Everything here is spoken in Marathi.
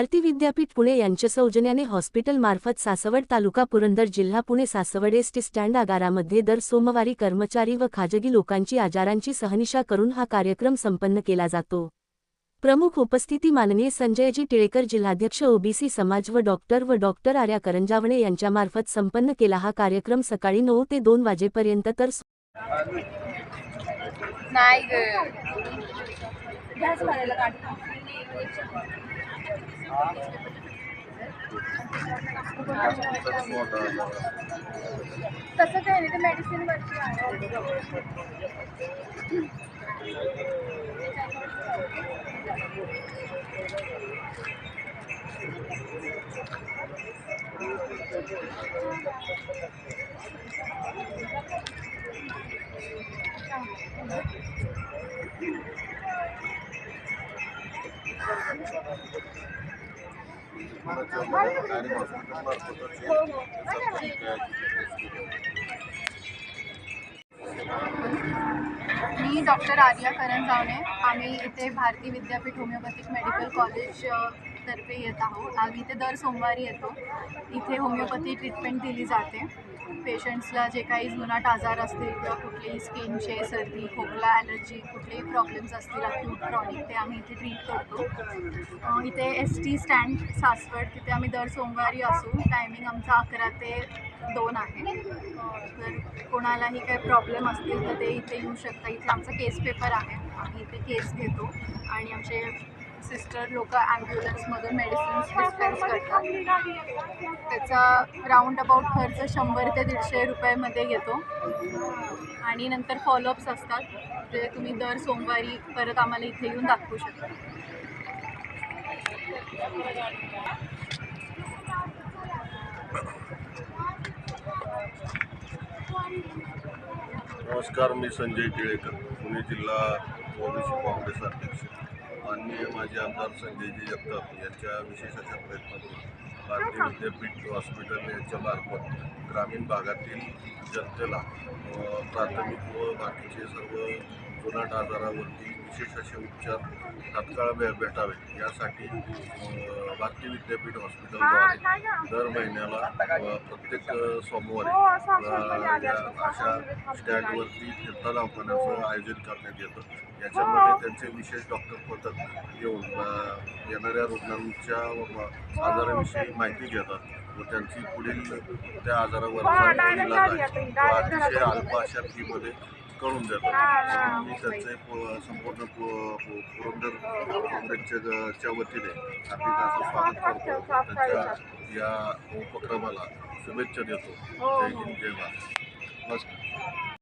भारती विद्यापीठ पुणे यांच्या सौजन्याने हॉस्पिटल मार्फत सासवड तालुका पुरंदर जिल्हा पुणे सासवड एसटी स्टँड आगारामध्ये दर सोमवारी कर्मचारी व खाजगी लोकांची आजारांची सहनिशा करून हा कार्यक्रम संपन्न केला जातो. प्रमुख उपस्थिती माननीय संजयजी टिळेकर जिल्हाध्यक्ष ओबीसी समाज व डॉक्टर व डॉक्टर आर्या करंजावणे यांच्यामार्फत संपन्न केला हा कार्यक्रम सकाळी नऊ ते दोन वाजेपर्यंत तर नाही तसं काही नाही ते मेडिसिन वरती आहे. मी डॉक्टर आर्या करंजावणे. आम्ही इथे Bharati Vidyapeeth homeopathic medical college तर्फे येत आहोत. आम्ही इथे दर सोमवारी येतो. इथे होमिओपॅथी ट्रीटमेंट दिली जाते. पेशंट्सला जे काही जुनाट आजार असतील किंवा कुठलेही स्किनचे सर्दी खोकला ॲलर्जी कुठलेही प्रॉब्लेम्स असतील अक्यूट क्रॉनिक ते आम्ही इथे ट्रीट करतो. इथे एस टी स्टँड सासवड तिथे आम्ही दर सोमवारी असू. टायमिंग आमचा अकरा ते दोन आहे. तर कोणालाही काही प्रॉब्लेम असतील तर ते इथे येऊ शकता. इथे आमचा केस पेपर आहे. आम्ही इथे केस घेतो. आणि आमचे सिस्टर लोक ॲम्ब्युलन्समधून मेडिसिन्स डिस्पेन्स करतात. त्याचा राऊंड अबाउट खर्च शंभर ते दीडशे रुपयामध्ये येतो आणि नंतर फॉलोअप्स असतात. जे तुम्ही दर सोमवारी परत आम्हाला इथे येऊन दाखवू शकता. नमस्कार मी संजय टिळेकर पुणे जिल्हा ओबीसी काँग्रेस अध्यक्ष. माननीय माजी आमदार संजयजी जगताप यांच्या विशेष अशा प्रयत्नातून भारतीय विद्यापीठ हॉस्पिटल यांच्या मार्फत ग्रामीण भागातील जनतेला प्राथमिक व बाकीचे सर्व जुनाट आजारावरती विशेष असे उपचार तात्काळ भे भेटावे. यासाठी भारतीय विद्यापीठ हॉस्पिटलद्वारे दर महिन्याला प्रत्येक सोमवारी या अशा स्टँडवरती फिरता दवाखान्याचं आयोजन करण्यात येतं. याच्यामध्ये त्यांचे विशेष डॉक्टर पथक येऊन येणाऱ्या रुग्णांच्या आजाराविषयी माहिती घेतात व त्यांची पुढील त्या आजारावरचा इलाज आहे तो अतिशय अल्प अशा फीमध्ये करून देतात. मी त्यांचे संपूर्ण पुरंदर काँग्रेसच्या च्या वतीने आम्ही त्याचं स्वागत करतो. त्यांच्या या उपक्रमाला शुभेच्छा देतो. जय हिंद जय भारत. नमस्कार.